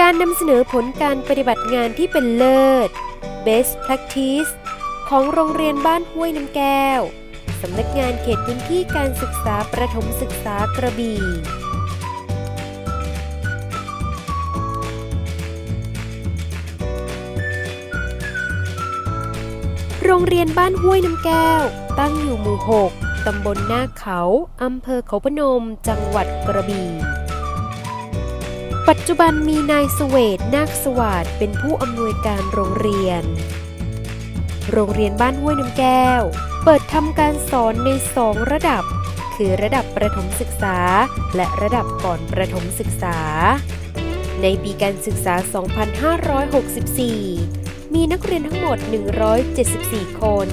การนำเสนอผลการปฏิบัติงานที่เป็นเลิศ Best Practice ของโรงเรียนบ้านห้วยน้ำแก้ว สำนักงานเขตพื้นที่การศึกษาประถมศึกษากระบี่โรงเรียนบ้านห้วยน้ำแก้ว ตั้งอยู่หมู่ 6 ตำบลหน้าเขา อำเภอเขาพนม จังหวัดกระบี่ ปัจจุบันมีนายสเวตนาคสวัสดเป็นผู้อำนวยการโรงเรียน โรงเรียนบ้านห้วยน้ำแก้ว เปิดทำการสอนในสองระดับ คือระดับประถมศึกษา และระดับก่อนประถมศึกษา ในปีการศึกษา 2564 มีนักเรียนทั้งหมด 174 คน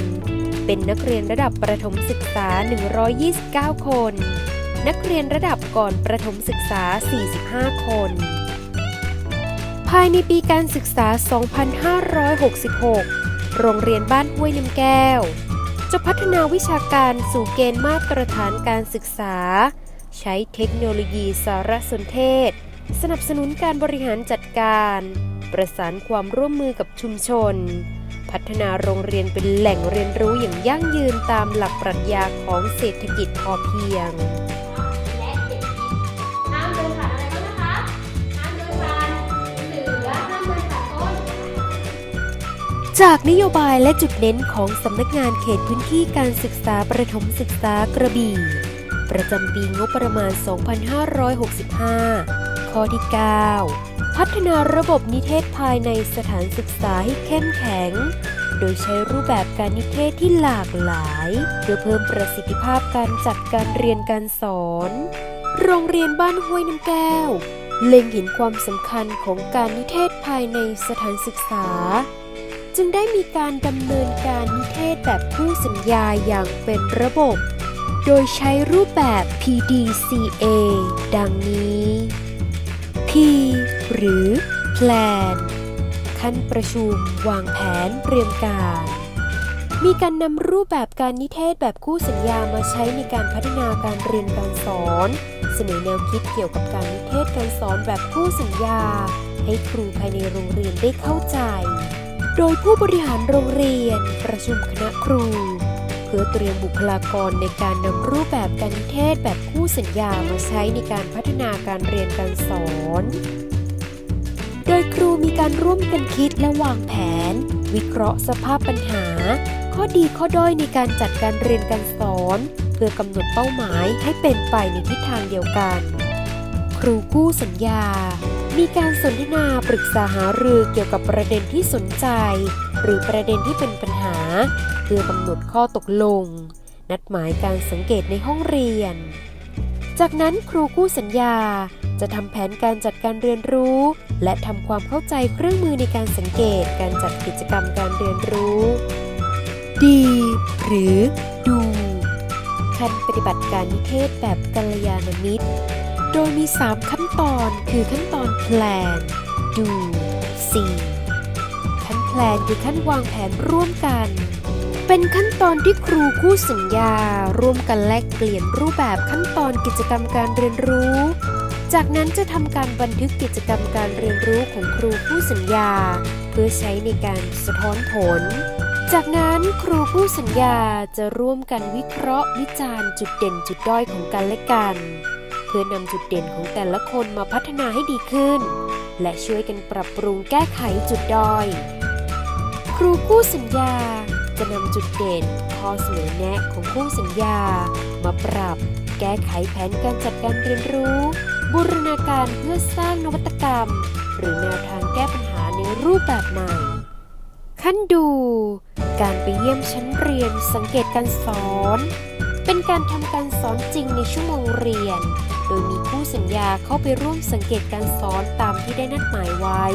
เป็นนักเรียนระดับประถมศึกษา 129 คน นักเรียนระดับก่อนประถมศึกษา 45 คน ภายในปีการศึกษา 2566 โรงเรียนบ้านห้วยน้ำแก้ว จะพัฒนาวิชาการสู่เกณฑ์มาตรฐานการศึกษา ใช้เทคโนโลยีสารสนเทศ สนับสนุนการบริหารจัดการ ประสานความร่วมมือกับชุมชน พัฒนาโรงเรียนเป็นแหล่งเรียนรู้อย่างยั่งยืนตามหลักปรัชญาของเศรษฐกิจพอเพียง จากนโยบายและจุดเน้นของสำนักงานเขตพื้นที่การศึกษาประถมศึกษากระบี่ ประจำปีงบประมาณ 2565 ข้อที่ 9 พัฒนาระบบนิเทศภายในสถานศึกษาให้เข้มแข็ง โดยใช้รูปแบบการนิเทศที่หลากหลาย เพื่อเพิ่มประสิทธิภาพการจัดการเรียนการสอน โรงเรียนบ้านห้วยน้ำแก้ว เล็งเห็นความสำคัญของการนิเทศภายในสถานศึกษา จึงได้มีการดำเนินการนิเทศแบบคู่สัญญาอย่างเป็นระบบ โดยใช้รูปแบบ PDCA ดังนี้ P หรือ Plan ขั้นประชุมวางแผนเตรียมการ มีการนำรูปแบบการนิเทศแบบคู่สัญญามาใช้ในการพัฒนาการเรียนการสอน เสนอแนวคิดเกี่ยวกับการนิเทศการสอนแบบคู่สัญญา ให้ครูภายในโรงเรียนได้เข้าใจ โดยผู้บริหารโรงเรียนประชุมคณะครู เพื่อเตรียมบุคลากรในการนำรูปแบบการนิเทศแบบคู่สัญญามาใช้ในการพัฒนาการเรียนการสอน โดยครูมีการร่วมกันคิดและวางแผน วิเคราะห์สภาพปัญหา ข้อดีข้อด้อยในการจัดการเรียนการสอน เพื่อกำหนดเป้าหมายให้เป็นไปในทิศทางเดียวกัน ครูคู่สัญญา มีการสนทนาปรึกษาหารือเกี่ยวกับประเด็นที่สนใจ หรือประเด็นที่เป็นปัญหา เพื่อกำหนดข้อตกลง นัดหมายการสังเกตในห้องเรียน จากนั้นครูคู่สัญญาจะทำแผนการจัดการเรียนรู้ และทำความเข้าใจเครื่องมือในการสังเกตการจัดกิจกรรมการเรียนรู้ ดี หรือดูขั้นปฏิบัติการนิเทศแบบกัลยาณมิตร โดยมี 3 ขั้น ตอนคือขั้นตอนแพลน ดู see ขั้นแพลนคือขั้นวางแผนร่วมกัน เป็นขั้นตอนที่ครูคู่สัญญา ร่วมกันแลกเปลี่ยนรูปแบบขั้นตอนกิจกรรมการเรียนรู้ จากนั้นจะทำการบันทึกกิจกรรมการเรียนรู้ของครูผู้สัญญา เพื่อใช้ในการสะท้อนผลจากนั้นครูผู้สัญญาจะร่วมกันวิเคราะห์วิจารณ์จุดเด่นจุดด้อยของกันและกัน พื่อนำจุดเด่นของแต่ละคนมาพัฒนาให้ดีขึ้น และช่วยกันปรับปรุงแก้ไขจุดด้อย ครูคู่สัญญาจะนำจุดเด่นข้อเสนอแนะของคู่สัญญา มาปรับ แก้ไขแผนการจัดการเรียนรู้ บูรณาการเพื่อสร้างนวัตกรรม หรือแนวทางแก้ปัญหาในรูปแบบใหม่ขั้นดู การไปเยี่ยมชั้นเรียนสังเกตการสอน เป็นการทำการสอนจริงในชั่วโมงเรียน โดยมีผู้สัญญาเข้าไปร่วมสังเกตการสอนตามที่ได้นัดหมายไว้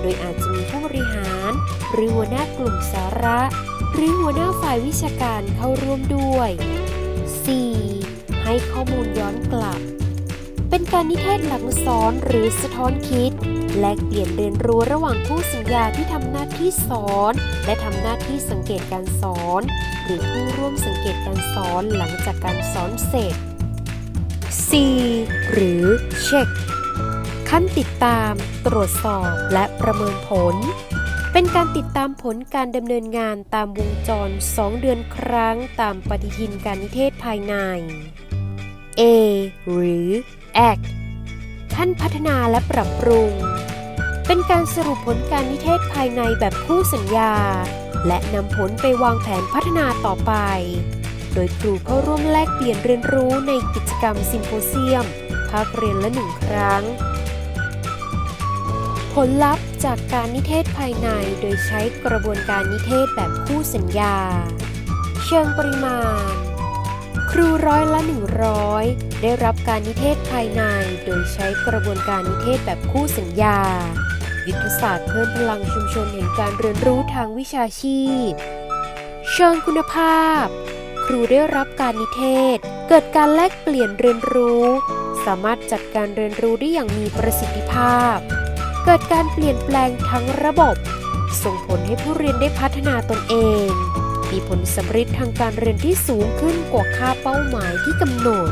โดยอาจจะมีผู้บริหาร หรือหัวหน้ากลุ่มสาระ หรือหัวหน้าฝ่ายวิชาการเข้าร่วมด้วย 4. ให้ข้อมูลย้อนกลับ เป็นการนิเทศหลังสอนหรือสะท้อนคิด แลกเปลี่ยนเรียนรู้ระหว่างผู้สัญญาที่ทำหน้าที่สอน และทำหน้าที่สังเกตการสอน หรือผู้ร่วมสังเกตการสอนหลังจากการสอนเสร็จ C หรือ Check คขั้นติดตาม ตรวจสอบและประเมินผล เป็นการติดตามผลการดำเนินงานตามวงจร 2 เดือนครั้งตามปฏิทินการนิเทศภายใน A หรือ Act ขั้นพัฒนาและปรับปรุง เป็นการสรุปผลการนิเทศภายในแบบคู่สัญญา และนำผลไปวางแผนพัฒนาต่อไป โดยครูเข้าร่วมแลกเปลี่ยนเรียนรู้ในกิจกรรมซิมโพเซียม ภาคเรียนละหนึ่งครั้ง ผลลัพธ์จากการนิเทศภายในโดยใช้กระบวนการนิเทศแบบคู่สัญญา เชิงปริมาณ ครูร้อยละ 100 ได้รับการนิเทศภายใน โดยใช้กระบวนการนิเทศแบบคู่สัญญา ยุทธศาสตร์เพิ่มพลังชุมชนแห่งการเรียนรู้ทางวิชาชีพ เชิงคุณภาพ ครูได้รับการนิเทศ เกิดการแลกเปลี่ยนเรียนรู้ สามารถจัดการเรียนรู้ได้อย่างมีประสิทธิภาพ เกิดการเปลี่ยนแปลงทั้งระบบ ส่งผลให้ผู้เรียนได้พัฒนาตนเอง มีผลสำเร็จทางการเรียนที่สูงขึ้นกว่าค่าเป้าหมายที่กำหนด